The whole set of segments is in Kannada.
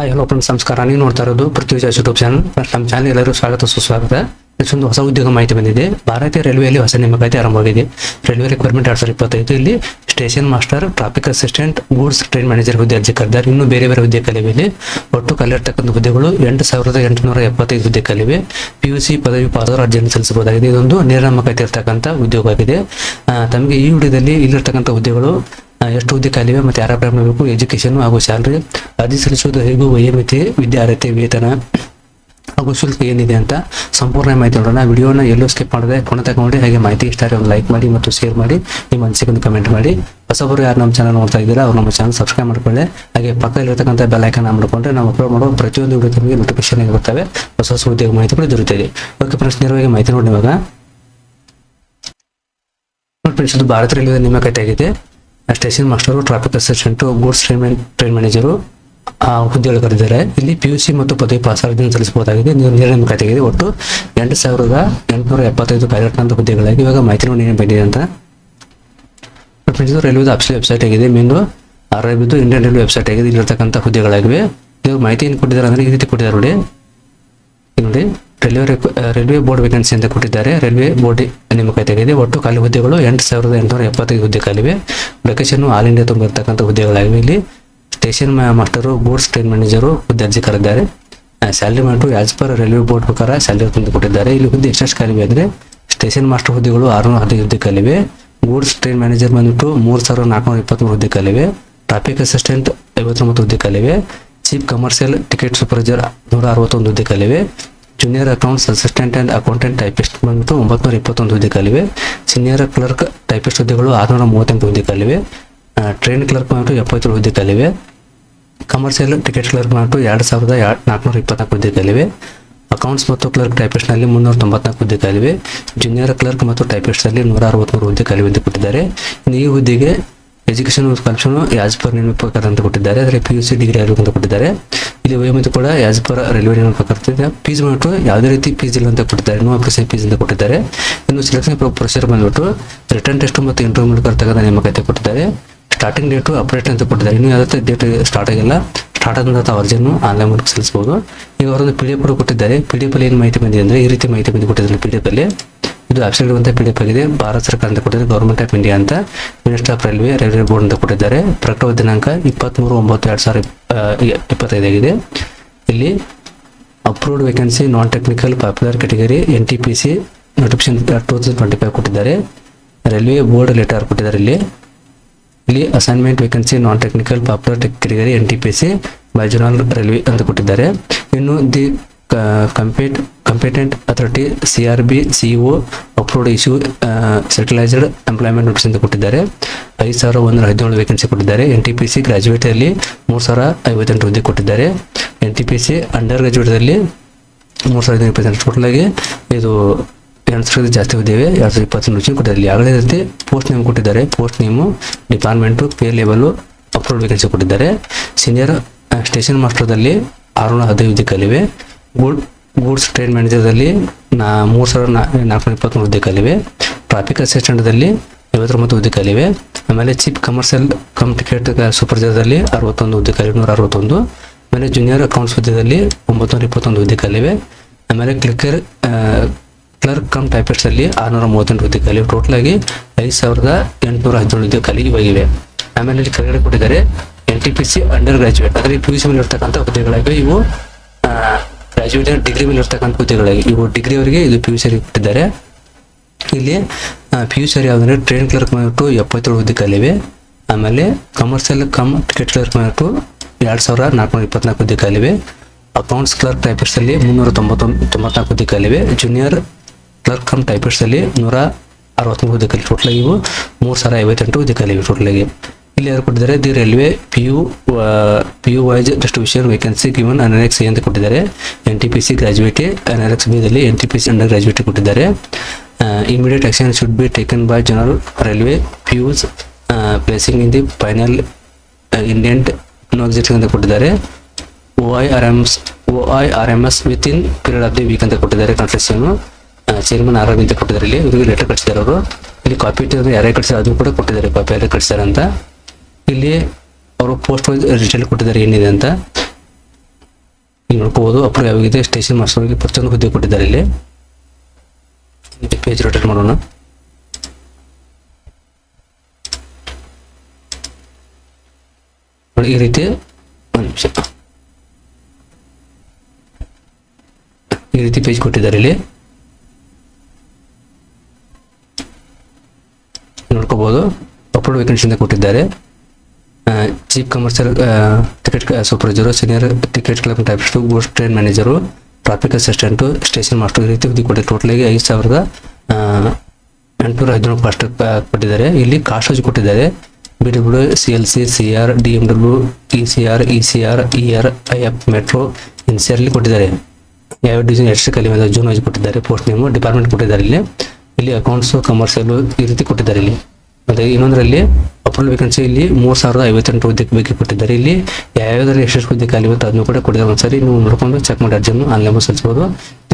ಹಾಯ್, ಹಲೋ ಫ್ರೆಂಡ್ಸ್ ನಮಸ್ಕಾರ. ನೀವು ನೋಡ್ತಾ ಇರೋದು ಪೃಥ್ವಿಜ್ ಯೂಟ್ಯೂಬ್ ಚಾನಲ್ ನಮ್ಮ ಚಾನಲ್ ಎಲ್ಲರೂ ಸ್ವಾಗತ, ಸುಸ್ವಾಗತ. ಒಂದು ಹೊಸ ಉದ್ಯೋಗ ಮಾಹಿತಿ ಬಂದಿದೆ. ಭಾರತೀಯ ರೈಲ್ವೆಯಲ್ಲಿ ಹೊಸ ನೇಮಕಾತಿ ಆರಂಭವಾಗಿದೆ ರೈಲ್ವೆ ರಿಕ್ವೈರ್ಮೆಂಟ್ ಎರಡು ಸಾವಿರದ ಇಪ್ಪತ್ತೈದು ಇಲ್ಲಿ station master traffic assistant goods train manager ಹುದ್ದೆ ಅರ್ಜಿ ಕರೆದಾರೆ. ಇನ್ನು ಬೇರೆ ಬೇರೆ ಹುದ್ದೆ ಕಲಿವೆಯಲ್ಲಿ ಒಟ್ಟು ಕಲಿರ್ತಕ್ಕಂಥ ಹುದ್ದೆಗಳು ಎಂಟು ಸಾವಿರದ ಎಂಟುನೂರ ಎಪ್ಪತ್ತೈದು ಹುದ್ದೆ ಕಲಿವೆ ಪಿ ಯು ಸಿ ಪದವಿ ಪಾದವರು ಅರ್ಜಿಯನ್ನು ಸಲ್ಲಿಸಬಹುದಾಗಿದೆ. ಇದೊಂದು ನೇಮಕಾತಿ ಇರತಕ್ಕಂಥ ಉದ್ಯೋಗವಾಗಿದೆ. ತಮಗೆ ಈ ವಿಡಿಯೋದಲ್ಲಿ ಇಲ್ಲಿರ್ತಕ್ಕಂಥ ಹುದ್ದೆಗಳು ಎಷ್ಟು ಹುದ್ದೆ ಖಾಲಿವೆ ಮತ್ತೆ ಯಾರ ಪ್ರಾಬ್ಲಮ್ ಬೇಕು ಎಜುಕೇಶನ್ ಹಾಗೂ ಸ್ಯಾಲ್ರಿ ಅರ್ಜಿ ಸಲ್ಲಿಸುವುದು ಹೇಗೂ ವಯೋಮಿತಿ, ವಿದ್ಯಾರ್ಹತೆ, ವೇತನ ಹಾಗೂ ಶುಲ್ಕ ಏನಿದೆ ಅಂತ ಸಂಪೂರ್ಣ ಮಾಹಿತಿ ನೋಡೋಣ. ವಿಡಿಯೋನ ಎಲ್ಲೂ ಸ್ಕಿಪ್ ಮಾಡದೆ ಕೊನೆ ತಗೊಂಡು ಹಾಗೆ ಮಾಹಿತಿ ಇಷ್ಟ ಆದರೆ ಒಂದು ಲೈಕ್ ಮಾಡಿ ಮತ್ತು ಶೇರ್ ಮಾಡಿ, ನಿಮ್ಮ ಅನಿಸಿಕೆ ಒಂದು ಕಮೆಂಟ್ ಮಾಡಿ. ಹೊಸಬರು ಯಾರು ನಮ್ಮ ಚಾನಲ್ ನೋಡ್ತಾ ಇದ್ದೀರಾ, ಅವ್ರು ನಮ್ಮ ಚಾನಲ್ ಸಬ್ಸ್ಕ್ರೈಬ್ ಮಾಡ್ಕೊಳ್ಳಿ. ಹಾಗೆ ಪಕ್ಕದಲ್ಲಿರ್ತಕ್ಕಂಥ ಬೆಲ್ ಐಕನ್ ಮಾಡ್ಕೊಂಡ್ರೆ ನಾವು ಅಪ್ಲೋಡ್ ಮಾಡೋ ಪ್ರತಿಯೊಂದು ವಿಡಿಯೋ ನಿಮಗೆ ನೋಟಿಫಿಕೇಶನ್ ಬರ್ತವೆ. ಹೊಸ ಹೊಸ ಉದ್ಯೋಗ ಮಾಹಿತಿಗಳು ದೊರೆಯುತ್ತದೆ ಓಕೆ ಫ್ರೆಂಡ್ಸ್ ನೇರವಾಗಿ ಮಾಹಿತಿ ನೋಡಿ ಇವಾಗ ಫ್ರೆಂಡ್ಸ್ ಭಾರತ ರೈಲ್ವೆ ನೇಮಕಾತಿ ಆಗಿದೆ. Station master, traffic assistant, goods train train manager, ಆ ಹುದ್ದೆಗಳು ಕರೆದಿದ್ದಾರೆ. ಇಲ್ಲಿ ಪಿ ಯು ಸಿ ಮತ್ತು ಪದವಿ ಪಾಸ್ ಅರ್ಜಿಯನ್ನು ಸಲ್ಲಿಸಬಹುದಾಗಿದೆ. ನೀವು ನೇರ ನೇಮಕಾತಿ ಆಗಿದೆ ಒಟ್ಟು ಎಂಟು ಸಾವಿರದ ಎಂಟುನೂರ ಎಪ್ಪತ್ತೈದು ಕಾರ್ಯರತ ಹುದ್ದೆಗಳಾಗಿ ಇವಾಗ ಮಾಹಿತಿ ನೋಡಿ ಬಂದಿದೆ ಅಂತ. ಫ್ರೆಂಡ್ಸ್ ರೈಲ್ವೆದ ಅಫಿಷಿಯಲ್ ವೆಬ್ಸೈಟ್ ಆಗಿದೆ. ಮೇನು ಆರ್ ಐ ಬಿದ್ದು ಇಂಡಿಯನ್ ರೈಲ್ವೆ ವೆಬ್ಸೈಟ್ ಆಗಿದೆ. ಇಲ್ಲಿರ್ತಕ್ಕಂಥ ಹುದ್ದೆಗಳಾಗಿವೆ. ನೀವು ಮಾಹಿತಿ ಏನು ಕೊಟ್ಟಿದ್ದಾರೆ ಅಂದರೆ ಈ ರೀತಿ ಕೊಟ್ಟಿದ್ದಾರೆ ನೋಡಿ. ನೋಡಿ. ರೈಲ್ವೆ ರೈಲ್ವೆ ಬೋರ್ಡ್ ವೇಕೆನ್ಸಿ ಅಂತ ಕೊಟ್ಟಿದ್ದಾರೆ. ರೈಲ್ವೆ ಬೋರ್ಡ್ ನೇಮಕಾತಿಯಾಗಿದೆ ಒಟ್ಟು ಖಾಲಿ ಹುದ್ದೆಗಳು ಎಂಟು ಸಾವಿರದ ಎಂಟುನೂರ ಎಪ್ಪತ್ತೈದು ಹುದ್ದೆ ಖಾಲಿವೆ ಲೊಕೇಶನ್ ಆಲ್ ಇಂಡಿಯಾ ತುಂಬ ಇರ್ತಕ್ಕಂಥ ಹುದ್ದೆಗಳಾಗಿವೆ. ಇಲ್ಲಿ station master goods train manager ಹುದ್ದೆ ಅರ್ಜಿ ಕರೆದಿದ್ದಾರೆ. ಸ್ಯಾಲ್ರಿ ಮಾಡು ಆಸ್ ಪರ್ ರೈಲ್ವೆ ಬೋರ್ಡ್ ಪ್ರಕಾರ ಸ್ಯಾಲರಿ ತಂದು ಕೊಟ್ಟಿದ್ದಾರೆ. ಇಲ್ಲಿ ಹುದ್ದೆ ಎಷ್ಟೆಷ್ಟು ಖಾಲಿವೆ ಅಂದರೆ ಸ್ಟೇಷನ್ ಮಾಸ್ಟರ್ ಹುದ್ದೆಗಳು ಆರುನೂರ ಹದಿನೈದು ಹುದ್ದೆ ಖಾಲಿವೆ ಗೂಡ್ಸ್ ಟ್ರೈನ್ ಮ್ಯಾನೇಜರ್ ಬಂದ್ಬಿಟ್ಟು ಮೂರು ಸಾವಿರದ ನಾಲ್ಕುನೂರ ಇಪ್ಪತ್ತ್ಮೂರು ಹುದ್ದೆ ಖಾಲಿವೆ ಟ್ರಾಫಿಕ್ ಅಸಿಸ್ಟೆಂಟ್ ಐವತ್ತೊಂಬತ್ತು ಹುದ್ದೆ ಖಾಲಿವೆ ಚೀಫ್ ಕಮರ್ಷಿಯಲ್ ಟಿಕೆಟ್ ಸೂಪರ್ವೈಸರ್ ನೂರ ಅರವತ್ತೊಂದು ಹುದ್ದೆ ಖಾಲಿವೆ junior accounts assistant and accountant typist ಬಂದ್ಬಿಟ್ಟು ಒಂಬತ್ನೂರ ಇಪ್ಪತ್ತೊಂದು ಹುದ್ದೆ ಕಲಿವೆ ಸೀನಿಯರ್ ಕ್ಲರ್ಕ್ ಟೈಪಿಸ್ಟ್ ಹುದ್ದೆಗಳು ಆರುನೂರ ಮೂವತ್ತೆಂಟು ಹುದ್ದೆ ಖಾಲಿವೆ ಟ್ರೈನ್ ಕ್ಲರ್ಕ್ ಬಂದ್ಬಿಟ್ಟು ಎಪ್ಪತ್ತೇಳು ಹುದ್ದೆ ಖಾಲಿವೆ ಕಮರ್ಷಿಯಲ್ ಟಿಕೆಟ್ ಕ್ಲರ್ಕ್ ಬಂದ್ಬಿಟ್ಟು ಎರಡು ಸಾವಿರದ ನಾಲ್ಕುನೂರ ಇಪ್ಪತ್ನಾಲ್ಕು ಹುದ್ದೆ ಖಾಲಿವೆ ಅಕೌಂಟ್ಸ್ ಮತ್ತು ಕ್ಲರ್ಕ್ ಟೈಪಿಸ್ಟ್ನಲ್ಲಿ ಮುನ್ನೂರ ತೊಂಬತ್ನಾಲ್ಕು ಹುದ್ದೆ ಕಲಿವೆ ಜೂನಿಯರ್ ಕ್ಲರ್ಕ್ ಮತ್ತು ಟೈಪಿಸ್ಟ್ನಲ್ಲಿ ನೂರ ಅರವತ್ತ್ಮೂರು ಹುದ್ದೆ ಎಂದು ಕೊಟ್ಟಿದ್ದಾರೆ. ಈ ಹುದ್ದೆಗೆ ಎಜುಕೇಷನ್ ಕ್ವಾಲಿಫಿಕೇಶನ್ ಯಾಸ್ ಪರ್ ನೇಮಕಾತಿ ಅಂತ ಕೊಟ್ಟಿದ್ದಾರೆ. ಅದರಲ್ಲಿ ಪಿ ಯು ಸಿ ಡಿಗ್ರಿ ಅಂತ ಕೊಟ್ಟಿದ್ದಾರೆ. ಇಲ್ಲಿ ವಯೋಮಿತಿ ಕೂಡ ಯಾಸ್ ಪರ್ ರೈಲ್ವೆ ಕರ್ತಿದೆ ಫೀಸ್ ಬಂದ್ಬಿಟ್ಟು ಯಾವುದೇ ರೀತಿ ಫೀಸ್ ಇಲ್ಲ ಅಂತ ಕೊಟ್ಟಿದ್ದಾರೆ. ನೋ ಅಪ್ಲಿಕೇಶನ್ ಫೀಸ್ ಅಂತ ಕೊಟ್ಟಿದ್ದಾರೆ. ಇನ್ನು ಸೆಲೆಕ್ಷನ್ ಪ್ರೊಸೀಜರ್ ಬಂದ್ಬಿಟ್ಟು ರಿಟರ್ನ್ ಟೆಸ್ಟ್ ಮತ್ತು ಇಂಟರ್ವ್ಯೂ ಮೂಲಕ ಇರ್ತಕ್ಕಂಥ ನೇಮಕಾತಿ ಕೊಟ್ಟಿದ್ದಾರೆ. ಸ್ಟಾರ್ಟಿಂಗ್ ಡೇಟು ಅಪ್ಡೇಟ್ ಅಂತ ಕೊಟ್ಟಿದ್ದಾರೆ. ಇನ್ನು ಯಾವುದೇ ಡೇಟ್ ಸ್ಟಾರ್ಟ್ ಆಗಿಲ್ಲ. ಸ್ಟಾರ್ಟ್ ಆದಂಥ ಅರ್ಜಿಯನ್ನು ಆನ್ಲೈನ್ ಮೂಲಕ ಸಲ್ಲಿಸಬಹುದು. ಈಗ ಅವರೊಂದು ಪಿ ಡಿ ಎಫ್ ಕೊಟ್ಟಿದ್ದಾರೆ. ಪಿ ಡಿ ಎಫ್ ಅಲ್ಲಿ ಏನು ಮಾಹಿತಿ ಬಂದಿದೆ ಅಂದರೆ ಈ ರೀತಿ ಮಾಹಿತಿ ಬಂದು ಕೊಟ್ಟಿದ್ದಾರೆ ಪಿ ಡಿ ಎಫ್ ಅಲ್ಲಿ. ಇದು ಆಪ್ಷನ್ ಇರುವಂತಹ ಪಿ ಡಿ ಎಫ್ ಆಗಿದೆ ಭಾರತ ಸರ್ಕಾರ ಅಂತ ಕೊಟ್ಟಿದ್ದಾರೆ ಗೌರ್ಮೆಂಟ್ ಆಫ್ ಇಂಡಿಯಾ ಅಂತ. Minister of railway railway board ಅಂತ ಕೊಟ್ಟಿದ್ದಾರೆ. ಪ್ರಕಟವಾದ ದಿನಾಂಕ ಇಪ್ಪತ್ತ್ಮೂರು ಒಂಬತ್ತು ಎರಡು ಸಾವಿರ ಇಪ್ಪತ್ತೈದಾಗಿದೆ ಇಲ್ಲಿ approved vacancy non technical popular category N T P C notification two thousand twenty five ಕೊಟ್ಟಿದ್ದಾರೆ. ರೈಲ್ವೆ ಬೋರ್ಡ್ ಲೆಟರ್ ಕೊಟ್ಟಿದ್ದಾರೆ ಇಲ್ಲಿ. ಇಲ್ಲಿ assignment vacancy non technical popular category N T P C by general railway ಅಂತ ಕೊಟ್ಟಿದ್ದಾರೆ. ಇನ್ನು the compet competent authority C R B C O approved issue centralised employment notice ಅಂತ ಕೊಟ್ಟಿದ್ದಾರೆ. ಐದು ಸಾವಿರ ಒಂದೂರ ಹದಿನೇಳು ವೇಕೆನ್ಸಿ ಕೊಟ್ಟಿದ್ದಾರೆ. ಎನ್ ಟಿ ಪಿ ಸಿ ಗ್ರಾಜುಯೇಟಲ್ಲಿ ಮೂರು ಸಾವಿರ ಐವತ್ತೆಂಟು ಹುದ್ದೆ ಕೊಟ್ಟಿದ್ದಾರೆ. N T P C under ಗ್ರಾಜುಯೇಟಲ್ಲಿ ಮೂರು ಸಾವಿರದ ಇಪ್ಪತ್ತೆಂಟು ಆಗಿ ಇದು ಎರಡು ಸಾವಿರದ ಜಾಸ್ತಿ ಹುದ್ದೆ ಎರಡು ಸಾವಿರದ ಇಪ್ಪತ್ತೊಂದು ರುಚಿ ಕೊಟ್ಟಿದ್ದಾರೆ. ಯಾವುದೇ ರೀತಿ ಪೋಸ್ಟ್ ನೇಮ್ ಕೊಟ್ಟಿದ್ದಾರೆ. Post name department pay level approved vacancy ಕೊಟ್ಟಿದ್ದಾರೆ. ಸೀನಿಯರ್ ಸ್ಟೇಷನ್ ಮಾಸ್ಟರ್ದಲ್ಲಿ ಆರುನೂರ ಹದಿನೈದು ಕಲಿವೆ ಗೂಡ್ ಗೂಡ್ಸ್ ಟ್ರೈನ್ ಮ್ಯಾನೇಜರ್ದಲ್ಲಿ ನಾ ಮೂರು ಸಾವಿರದ ನಾಲ್ಕುನೂರ ಇಪ್ಪತ್ತ್ಮೂರು ಹುದ್ದೆ ಕಲಿವೆ. ಟ್ರಾಫಿಕ್ ಅಸಿಸ್ಟೆಂಟ್ದಲ್ಲಿ ಐವತ್ತೊಂಬತ್ತು ಹುದ್ದೆ ಕಲಿವೆ. ಆಮೇಲೆ ಚೀಫ್ ಕಮರ್ಷಿಯಲ್ ಕಮ್ ಟಿಕೆಟ್ ಸೂಪರ್ವೈಸರ್ದಲ್ಲಿ ಅರವತ್ತೊಂದು ಹುದ್ದೆ ಕಲಿವೆ. ನೂರ ಅರವತ್ತೊಂದು. ಆಮೇಲೆ ಜೂನಿಯರ್ ಅಕೌಂಟ್ಸ್ ಹುದ್ದೆದಲ್ಲಿ ಒಂಬತ್ತುನೂರ ಇಪ್ಪತ್ತೊಂದು ಹುದ್ದೆ ಕಲಿವೆ. ಆಮೇಲೆ ಕ್ಲಿಕ್ಕರ್ ಕ್ಲರ್ಕ್ ಕಮ್ ಟೈಪಿಸ್ಟ್ ಆರುನೂರ ಮೂವತ್ತೆಂಟು ಹುದ್ದೆ ಖಾಲಿ ಟೋಟಲ್ ಆಗಿ ಐದು ಸಾವಿರದ ಎಂಟುನೂರ ಹದಿನೇಳು ಹುದ್ದೆ ಖಾಲಿ ಇವಾಗಿವೆ ಆಮೇಲೆ ಇಲ್ಲಿ ಕೆಳಗಡೆ ಕೊಟ್ಟಿದ್ದಾರೆ N T P C under graduate ಅಂದರೆ ಪಿ ಯು ಸಿ ಮೇಲೆ ಇರ್ತಕ್ಕಂಥ ಹುದ್ದೆಗಳಾಗಿವೆ. ಇವು ಗ್ರಾಜುಯೇಟ್ ಡಿಗ್ರಿ ಮೇಲೆ ಇರ್ತಕ್ಕಂಥ ಹುದ್ದೆಗಳಾಗಿ. ಇವು ಡಿಗ್ರಿ ಅವರಿಗೆ ಇದು ಪಿ ಯು ಸರಿ ಕೊಟ್ಟಿದ್ದಾರೆ. ಇಲ್ಲಿ ಪಿ ಯು ಸರಿ ಯಾವುದಂದ್ರೆ ಟ್ರೈನ್ ಕ್ಲರ್ಕ್ ಮಾಡಿಬಿಟ್ಟು ಎಪ್ಪತ್ತೇಳು ಹುದ್ದೆ ಆಮೇಲೆ ಕಮರ್ಷಿಯಲ್ ಕಮ್ ಟಿಕೆಟ್ ಕ್ಲರ್ಕ್ ಮಾಡಿಬಿಟ್ಟು ಎರಡು ಸಾವಿರ ನಾಲ್ಕುನೂರ ಇಪ್ಪತ್ನಾಲ್ಕು ಹುದ್ದೆ ಖಾಲಿವೆ ಅಕೌಂಟ್ಸ್ ಕ್ಲರ್ಕ್ ಟೈಪರ್ಸಲ್ಲಿ ಮುನ್ನೂರ ತೊಂಬತ್ತೊಂದು, ತೊಂಬತ್ನಾಲ್ಕು ಹುದ್ದೆ ಖಾಲಿವೆ ಜೂನಿಯರ್ ಕ್ಲರ್ಕ್ ಕಮ್ ಟೈಪರ್ಸಲ್ಲಿ ನೂರ ಅರವತ್ತ್ಮೂರು ಹುದ್ದೆ ಖಾಲಿ ಇವು ಮೂರು ಸಾವಿರ ಐವತ್ತೆಂಟು ಹುದ್ದೆ ಖಾಲಿವೆ ಟೋಟಲಾಗಿ ಇಲ್ಲಿ ಯಾರು ಕೊಟ್ಟಿದ್ದಾರೆ? The railway P U P U wise distribution vacancy given X A ಅಂತ ಕೊಟ್ಟಿದ್ದಾರೆ. ಎನ್ ಟಿ ಪಿ ಸಿ ಗ್ರಾಜುಯೇಟಿ X ಬಿದಲ್ಲಿ N T P C under ಗ್ರಾಜುಯೇಟಿ ಕೊಟ್ಟಿದ್ದಾರೆ. Immediate action should be taken by general railway P Us placing in the final indent no exit ಅಂತ ಕೊಟ್ಟಿದ್ದಾರೆ. O I R M O I R M S with in period of the week ಅಂತ ಕೊಟ್ಟಿದ್ದಾರೆ ಕನ್ಸ್ಟ್ರಕ್ಷನ್ ಚೇರ್ಮನ್ ಆರ್ ಅಂತ ಕೊಟ್ಟಿದ್ದಾರೆ ಇಲ್ಲಿ. ಇವರಿಗೆ ಲೆಟರ್ ಕಳಿಸಿದ್ದಾರೆ ಅವರು. ಇಲ್ಲಿ ಕಾಪಿ ಯಾರೇ ಕಳಿಸಿದ್ದಾರೆ, ಅದು ಕೂಡ ಕೊಟ್ಟಿದ್ದಾರೆ. ಕಾಪಿ ಯಾರೇ ಕಳಿಸಿದ್ದಾರೆ ಅಂತ. ಇಲ್ಲಿ ಅವರು ಪೋಸ್ಟ್ ರಿಟೇಲ್ ಕೊಟ್ಟಿದ್ದಾರೆ, ಏನಿದೆ ಅಂತ ಇಲ್ಲಿ ನೋಡ್ಕೋಬಹುದು ಅಪ್ರೂವ್ ಆಗಿದೆ. ಸ್ಟೇಷನ್ ಮಾಸ್ಟರ್ಗೆ ಪ್ರತಿಯೊಂದು ಹುದ್ದೆ ಕೊಟ್ಟಿದ್ದಾರೆ ಇಲ್ಲಿ. ಪೇಜ್ ರೊಟೇಟ್ ಮಾಡೋಣ. ಈ ರೀತಿ ನಿಮಿಷ. ಈ ರೀತಿ ಪೇಜ್ ಕೊಟ್ಟಿದ್ದಾರೆ ಇಲ್ಲಿ. ನೋಡ್ಕೋಬಹುದು ಅಪ್ಲೋಡ್ ವೇಕೆನ್ಸಿ ಅಂತ ಕೊಟ್ಟಿದ್ದಾರೆ. Chief commercial ticket supervisor senior ticket clerk typist ghost train manager traffic assistant station master ಈ ರೀತಿ ಹುದ್ದೆ ಕೊಟ್ಟಿದ್ದಾರೆ ಟೋಟಲಾಗಿ ಐದು ಸಾವಿರದ ಎಂಟುನೂರ ಹದಿನೇಳು ಕಾಸ್ಟ್ ಕೊಟ್ಟಿದ್ದಾರೆ. ಇಲ್ಲಿ ಕಾಸ್ಟ್ ಕೊಟ್ಟಿದ್ದಾರೆ. B W C L C C R D M W E C R E C R E R I F metro N C R ಕೊಟ್ಟಿದ್ದಾರೆ. ಯಾವ ಡಿವಿಷನ್ ಎಷ್ಟು ಕಲಿಮೆ ಜೂನ್ ವೈಸ್ ಕೊಟ್ಟಿದ್ದಾರೆ. ಪೋಸ್ಟ್ ನೇಮು ಡಿಪಾರ್ಟ್ಮೆಂಟ್ ಕೊಟ್ಟಿದ್ದಾರೆ ಇಲ್ಲಿ. ಇಲ್ಲಿ ಅಕೌಂಟ್ಸು ಕಮರ್ಷಿಯಲು ಈ ರೀತಿ ಕೊಟ್ಟಿದ್ದಾರೆ ಇಲ್ಲಿ. ಮತ್ತೆ ಇನ್ನೊಂದರಲ್ಲಿ ಓಪನ್ ವೇಕೆನ್ಸಿ ಇಲ್ಲಿ ಮೂರು ಸಾವಿರದ ಐವತ್ತೆಂಟು ಹುದ್ದೆಗೆ ಬೇಕು ಕೊಟ್ಟಿದ್ದಾರೆ. ಇಲ್ಲಿ ಯಾವ್ಯಾವ್ದಾರು ಎಷ್ಟು ಹುದ್ದೆ ಖಾಲಿ ಅಂತ ಅದನ್ನು ಕೂಡ ಕೊಟ್ಟಿದ್ದಾರೆ. ಒಂದ್ಸರಿ ನೀವು ನೋಡ್ಕೊಂಡು ಚೆಕ್ ಮಾಡಿ, ಅರ್ಜಿಯನ್ನು ಆನ್ಲೈನ್ ಸಲ್ಲಿಸಬಹುದು.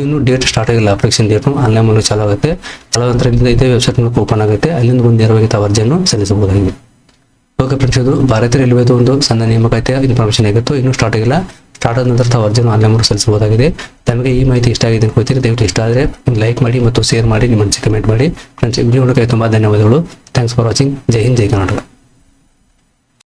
ಇನ್ನು ಡೇಟ್ ಸ್ಟಾರ್ಟ್ ಆಗಿಲ್ಲ ಅಪ್ಲಿಕೇಶನ್ ಡೇಟ್ ಆನ್ಲೈನ್ ಮೂಲಕ ಚಾಲು ಆಗುತ್ತೆ. ಚಾಲು ನಂತರ ಇದೇ ವೆಬ್ಸೈಟ್ ಮೂಲಕ ಓಪನ್ ಆಗುತ್ತೆ. ಅಲ್ಲಿಂದ ಒಂದು ನೇರವಾಗಿ ತಾವು ಅರ್ಜಿಯನ್ನು ಸಲ್ಲಿಸಬಹುದಾಗಿದೆ. ಓಕೆ ಫ್ರೆಂಡ್ಸ್ ಇದು ಭಾರತೀಯ ರೈಲ್ವೇದು ಒಂದು ಸಣ್ಣ ನೇಮಕಾತಿಯ ಇನ್ಫಾರ್ಮೇಷನ್ ಆಗಿತ್ತು. ಇನ್ನೂ ಸ್ಟಾರ್ಟ್ ಆಗಿಲ್ಲ. ಸ್ಟಾರ್ಟ್ ಆದ ನಂತರ ತಾವು ಅರ್ಜಿಯನ್ನು ಆನ್ಲೈನ್ ಮೂಲಕ ಸಲ್ಲಿಸಬಹುದಾಗಿದೆ. ತಮಗೆ ಈ ಮಾಹಿತಿ ಇಷ್ಟ ಆಗಿದೆ ಅನ್ಕೋತೀರಿ ದಯವಿಟ್ಟು ಇಷ್ಟ ಆದರೆ ಲೈಕ್ ಮಾಡಿ ಮತ್ತು ಶೇರ್ ಮಾಡಿ, ನಿಮ್ಮ ಕಮೆಂಟ್ ಮಾಡಿ. ಫ್ರೆಂಡ್ಸ್ ವಿಡಿಯೋ ನೋಡೋಕೆ ತುಂಬ ಧನ್ಯವಾದಗಳು. Thanks for watching Jai Hind Jai Karnataka